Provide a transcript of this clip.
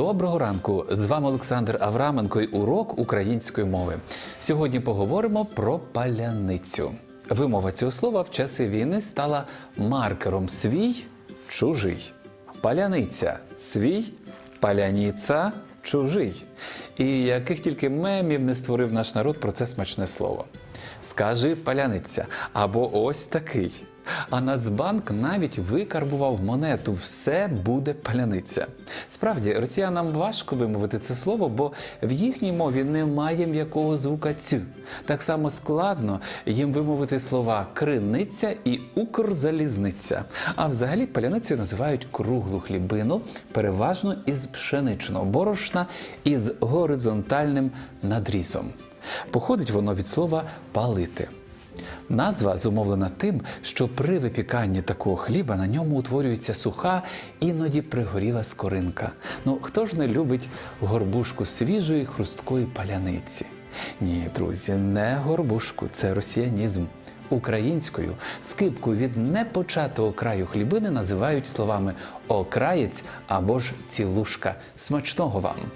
Доброго ранку! З вами Олександр Авраменко і урок української мови. Сьогодні поговоримо про паляницю. Вимова цього слова в часи війни стала маркером свій чужий. Паляниця свій, паляніця чужий. І яких тільки мемів не створив наш народ про це смачне слово. Скажи паляниця або ось такий. А Нацбанк навіть викарбував монету Все буде паляниця. Справді, росіянам важко вимовити це слово, бо в їхній мові немає м'якого звука цю. Так само складно їм вимовити слова криниця і укрзалізниця. А взагалі паляницею називають круглу хлібину, переважно із пшеничного борошна із горизонтальним надрізом. Походить воно від слова палити. Назва зумовлена тим, що при випіканні такого хліба на ньому утворюється суха, іноді пригоріла скоринка. Ну хто ж не любить горбушку свіжої хрусткої паляниці? Ні, друзі, не горбушку, це росіянізм. Українською скипку від непочатого краю хлібини називають словами окраєць або ж цілушка. Смачного вам!